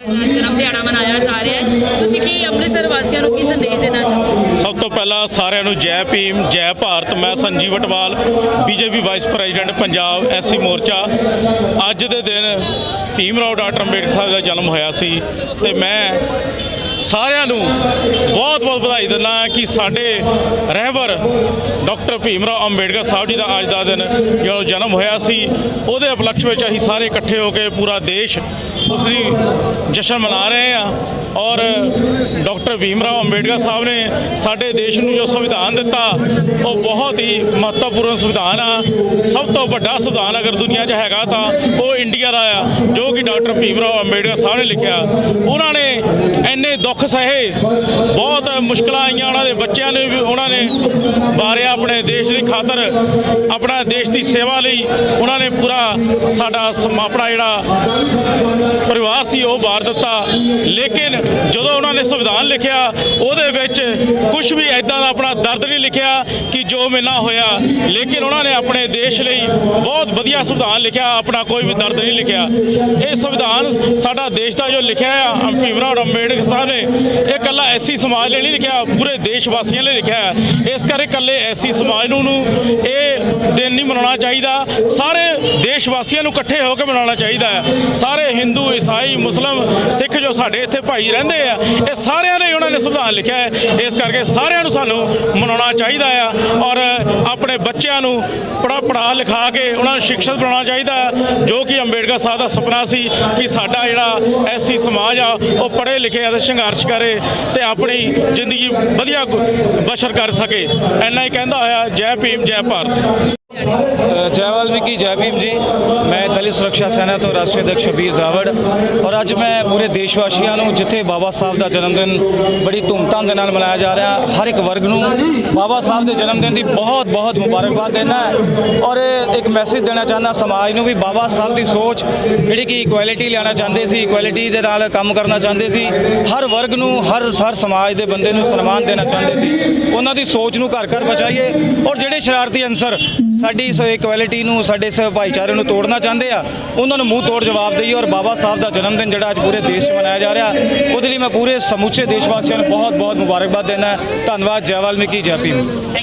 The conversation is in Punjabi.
ਜਨਮ ਦਿਹਾੜਾ ਮਨਾਇਆ ਜਾ ਰਿਹਾ ਹੈ। ਤੁਸੀਂ ਕੀ ਅੰਮ੍ਰਿਤਸਰ ਵਾਸੀਆਂ ਨੂੰ ਕੀ ਸੰਦੇਸ਼ ਦੇਣਾ ਚਾਹੋਗੇ? ਸਭ ਤੋਂ ਪਹਿਲਾਂ ਸਾਰਿਆਂ ਨੂੰ ਜੈ ਭੀਮ, ਜੈ ਭਾਰਤ, ਮੈਂ Sanjeev Atwal, BJP vice president Punjab SC Morcha. ਅੱਜ ਦੇ ਦਿਨ ਭੀਮ ਰਾਓ ਡਾਕਟਰ ਅੰਬੇਡਕਰ ਸਾਹਿਬ ਦਾ ਜਨਮ ਹੋਇਆ ਸੀ ਤੇ ਮੈਂ ਸਾਰਿਆਂ ਨੂੰ ਬਹੁਤ ਬਹੁਤ ਵਧਾਈ ਦਿੰਦਾ ਕਿ ਸਾਡੇ ਰਹਿਬਰ ਡਾਕਟਰ ਭੀਮ ਰਾਓ ਅੰਬੇਡਕਰ ਸਾਹਿਬ ਜੀ ਦਾ ਅੱਜ ਦਾ ਦਿਨ ਜਦੋਂ ਜਨਮ ਹੋਇਆ ਸੀ, ਉਹਦੇ ਉਪਲਕਸ਼ ਵਿੱਚ ਅਸੀਂ ਸਾਰੇ ਇਕੱਠੇ ਹੋ ਕੇ ਪੂਰਾ ਦੇਸ਼ ਉਸ ਦੀ ਜਸ਼ਨ ਮਨਾ ਰਹੇ ਆ ਔਰ ਡਾਕਟਰ ਭੀਮ ਰਾਓ ਅੰਬੇਡਕਰ ਸਾਹਿਬ ਨੇ ਸਾਡੇ ਦੇਸ਼ ਨੂੰ ਜੋ ਸੰਵਿਧਾਨ ਦਿੱਤਾ, ਉਹ ਬਹੁਤ ਹੀ ਮਹੱਤਵਪੂਰਨ ਸੰਵਿਧਾਨ ਆ। ਸਭ ਤੋਂ ਵੱਡਾ ਸੰਵਿਧਾਨ ਅਗਰ ਦੁਨੀਆ 'ਚ ਹੈਗਾ ਤਾਂ ਉਹ ਇੰਡੀਆ ਦਾ ਆ, ਜੋ ਕਿ ਡਾਕਟਰ ਭੀਮ ਰਾਓ ਅੰਬੇਡਕਰ ਸਾਹਿਬ ਨੇ ਲਿਖਿਆ। ਉਹਨਾਂ ਇੰਨੇ ਦੁੱਖ ਸਹੇ, ਬਹੁਤ ਮੁਸ਼ਕਲਾਂ ਆਈਆਂ ਉਹਨਾਂ ਦੇ ਬੱਚਿਆਂ ਨੂੰ ਵੀ, ਉਹਨਾਂ ਨੇ ਬਾਰਿਆ ਆਪਣੇ ਦੇਸ਼ ਦੀ ਖਾਤਰ, ਆਪਣਾ ਦੇਸ਼ ਦੀ ਸੇਵਾ ਲਈ ਉਹਨਾਂ ਨੇ ਪੂਰਾ ਸਾਡਾ ਸਮ- ਆਪਣਾ ਜਿਹੜਾ ਪਰਿਵਾਰ ਸੀ ਉਹ ਬਾਰ ਦਿੱਤਾ। ਲੇਕਿਨ ਜਦੋਂ ਉਹਨਾਂ ਨੇ ਸੰਵਿਧਾਨ ਲਿਖਿਆ, ਉਹਦੇ ਵਿੱਚ ਕੁਝ ਵੀ ਐਦਾਂ ਦਾ ਆਪਣਾ ਦਰਦ ਨਹੀਂ ਲਿਖਿਆ ਕਿ ਜੋ ਮੇਰੇ ਹੋਇਆ। ਲੇਕਿਨ ਉਹਨਾਂ ਨੇ ਆਪਣੇ ਦੇਸ਼ ਲਈ ਬਹੁਤ ਵਧੀਆ ਸੰਵਿਧਾਨ ਲਿਖਿਆ, ਆਪਣਾ ਕੋਈ ਵੀ ਦਰਦ ਨਹੀਂ ਲਿਖਿਆ। ਇਹ ਸੰਵਿਧਾਨ ਸਾਡਾ ਦੇਸ਼ ਦਾ ਜੋ ਲਿਖਿਆ ਆ ਭੀਮ ਰਾਓ ਅੰਬੇਡਕਰ ਸਾਹਿਬ ਨੇ ਇਹ ਇਕੱਲਾ ਐਸੀ ਸਮਾਜ ਲਈ ਨਹੀਂ ਲਿਖਿਆ, ਪੂਰੇ ਦੇਸ਼ ਵਾਸੀਆਂ ਲਈ ਲਿਖਿਆ ਹੈ। ਇਸ ਕਰਕੇ ਇਕੱਲੇ ਐਸੀ ਸਮਾਜ ਨੂੰ ਨੂੰ ਇਹ ਦਿਨ ਨਹੀਂ ਮਨਾਉਣਾ ਚਾਹੀਦਾ। ਸਾਰੇ ਦੇਸ਼ ਵਾਸੀਆਂ ਨੂੰ ਇਕੱਠੇ ਹੋ ਕੇ ਮਨਾਉਣਾ ਚਾਹੀਦਾ ਹੈ। ਸਾਰੇ ਹਿੰਦੂ, ਈਸਾਈ, ਮੁਸਲਮ, ਸਿੱਖ ਜੋ ਸਾਡੇ ਇੱਥੇ ਭਾਈ ਰਹਿੰਦੇ ਆ, ਇਹ ਸਾਰਿਆਂ ਨੇ ਉਹਨਾਂ ਨੇ ਸੰਵਿਧਾਨ ਲਿਖਿਆ ਹੈ। ਇਸ ਕਰਕੇ ਸਾਰਿਆਂ ਨੂੰ ਸਾਨੂੰ ਮਨਾਉਣਾ ਚਾਹੀਦਾ ਆ ਔਰ ਆਪਣੇ ਬੱਚਿਆਂ ਨੂੰ ਪੜਾ ਪੜਾ ਲਿਖਾ ਕੇ ਉਹਨਾਂ ਨੂੰ ਸ਼ਿਕਸ਼ਿਤ ਬਣਾਉਣਾ ਚਾਹੀਦਾ ਹੈ। ਜੋ ਕਿ ਅੰਬੇਡਕਰ ਸਾਹਿਬ ਦਾ ਸੁਪਨਾ ਸੀ ਕਿ ਸਾਡਾ ਜਿਹੜਾ ਐਸੀ ਸਮਾਜ ਆ, ਉਹ ਪੜ੍ਹੇ ਲਿਖੇ ਅਤੇ ਸੰਘਰਸ਼ ਕਰੇ ਤੇ ਆਪਣੀ ਜ਼ਿੰਦਗੀ ਵਧੀਆ ਬਸ਼ਰ ਕਰ ਸਕੇ। ਇੰਨਾ ਹੀ ਕਹਿੰਦਾ ਹੋਇਆ, ਜੈ ਭੀਮ, ਜੈ ਭਾਰਤ। ਜੈ ਵਾਲਮੀਕੀ ਜੈ ਭੀਮ ਜੀ ਮੈਂ ਦਲਿਤ ਸੁਰੱਖਿਆ ਸੈਨਾ ਤੋਂ ਰਾਸ਼ਟਰੀ ਅਧਿਕਸ਼ ਸ਼ਬੀਰ ਦਰਾਵੜ ਔਰ ਅੱਜ ਮੈਂ ਪੂਰੇ ਦੇਸ਼ ਵਾਸੀਆਂ ਨੂੰ, ਜਿੱਥੇ ਬਾਬਾ ਸਾਹਿਬ ਦਾ ਜਨਮ ਦਿਨ ਬੜੀ ਧੂਮਧਾਮ ਦੇ ਨਾਲ ਮਨਾਇਆ ਜਾ ਰਿਹਾ, ਹਰ ਇੱਕ ਵਰਗ ਨੂੰ ਬਾਬਾ ਸਾਹਿਬ ਦੇ ਜਨਮ ਦਿਨ ਦੀ ਬਹੁਤ ਬਹੁਤ ਮੁਬਾਰਕਬਾਦ ਦੇਣਾ ਔਰ ਇੱਕ ਮੈਸੇਜ ਦੇਣਾ ਚਾਹੁੰਦਾ, ਸਮਾਜ ਨੂੰ ਵੀ ਬਾਬਾ ਸਾਹਿਬ ਦੀ ਸੋਚ, ਜਿਹੜੀ ਕਿ ਇਕੁਐਲਿਟੀ ਲਿਆਉਣਾ ਚਾਹੁੰਦੇ ਸੀ ਇਕੁਐਲਿਟੀ ਦੇ ਨਾਲ ਕੰਮ ਕਰਨਾ ਚਾਹੁੰਦੇ ਸੀ, ਹਰ ਵਰਗ ਨੂੰ, ਹਰ ਹਰ ਸਮਾਜ ਦੇ ਬੰਦੇ ਨੂੰ ਸਨਮਾਨ ਦੇਣਾ ਚਾਹੁੰਦੇ ਸੀ। ਉਹਨਾਂ ਦੀ ਸੋਚ ਨੂੰ ਘਰ ਘਰ ਬਚਾਈਏ। ਔਰ ਜਿਹੜੇ ਸ਼ਰਾਰਤੀ ਅਨਸਰ ਸਾਡੀ ਇਸ ਇਕੁਐਲਿਟੀ ਨੂੰ, ਸਾਡੇ ਇਸ ਭਾਈਚਾਰੇ ਨੂੰ ਤੋੜਨਾ ਚਾਹੁੰਦੇ ਆ ਉਹਨਾਂ ਨੂੰ ਮੂੰਹ ਤੋੜ ਜਵਾਬ ਦੇਈਏ ਔਰ ਬਾਬਾ ਸਾਹਿਬ ਦਾ ਜਨਮ ਦਿਨ ਜਿਹੜਾ ਅੱਜ ਪੂਰੇ ਦੇਸ਼ 'ਚ ਮਨਾਇਆ ਜਾ ਰਿਹਾ। ਉਹਦੇ ਲਈ ਮੈਂ ਪੂਰੇ ਸਮੁੱਚੇ ਦੇਸ਼ ਵਾਸੀਆਂ ਨੂੰ ਬਹੁਤ ਬਹੁਤ ਮੁਬਾਰਕਬਾਦ ਦਿੰਦਾ। ਧੰਨਵਾਦ, ਜੈ ਵਾਲਮੀਕੀ, ਜੈ ਭੀਮ।